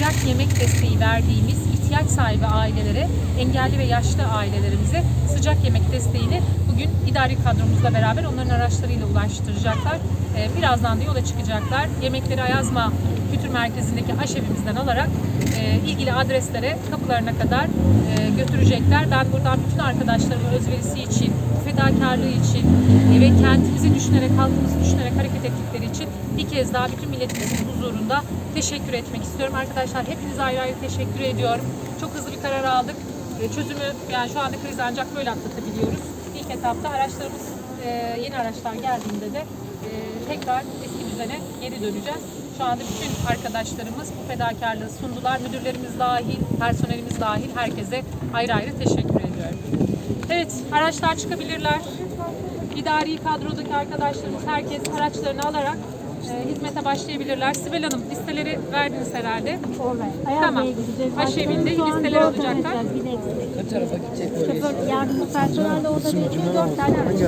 sıcak yemek desteği verdiğimiz ihtiyaç sahibi ailelere, engelli ve yaşlı ailelerimize sıcak yemek desteğini bugün idari kadromuzla beraber onların araçlarıyla ulaştıracaklar. Ee, Birazdan da yola çıkacaklar. Yemekleri Ayazma Kültür Merkezi'ndeki aşevimizden alarak e, ilgili adreslere kapılarına kadar e, götürecekler. Ben buradan bütün arkadaşlarıma özverisi için, fedakarlığı için ve kentimizi düşünerek, halkımızı düşünerek hareket kez daha bütün milletimizin huzurunda teşekkür etmek istiyorum. Arkadaşlar hepinize ayrı ayrı teşekkür ediyorum. Çok hızlı bir karar aldık. Çözümü yani şu anda krizi ancak böyle atlatabiliyoruz. İlk etapta araçlarımız e, yeni araçlar geldiğinde de e, tekrar eski düzene geri döneceğiz. Şu anda bütün arkadaşlarımız bu fedakarlığı sundular. Müdürlerimiz dahil, personelimiz dahil herkese ayrı ayrı teşekkür ediyorum. Evet, araçlar çıkabilirler. İdari kadrodaki arkadaşlarımız herkes araçlarını alarak e, hizmete başlayabilirler. Sibel Hanım listeleri verdiniz herhalde. Ayaz Tamam. Aşevinde listeler tane Bir de eksik. Şoför yardımcı personel de orada bekliyor. Dört tane araç.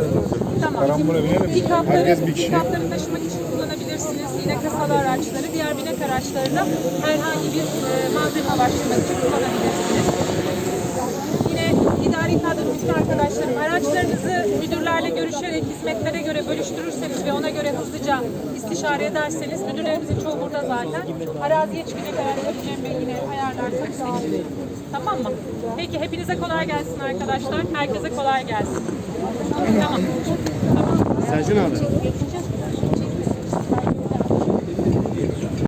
Tamam. Karambole binelim. Pikapları, Herkes bir kişi. pikapları taşımak için kullanabilirsiniz. Yine kasalı araçları, diğer binek araçlarında herhangi bir e, malzeme başlamak için kullanabilirsiniz. Yine idari kadromuzun arkadaşlarım araçlarınızı müdürlerle görüşerek hizmetlere göre göre hızlıca istişare ederseniz müdürlerimizin çoğu burada zaten. Araziye çıkacak araçları Cem Bey yine ayarlarsanız sevinirim. Tamam mı? Peki hepinize kolay gelsin arkadaşlar. Herkese kolay gelsin. Tamam. Sercan abi. Geçeceğiz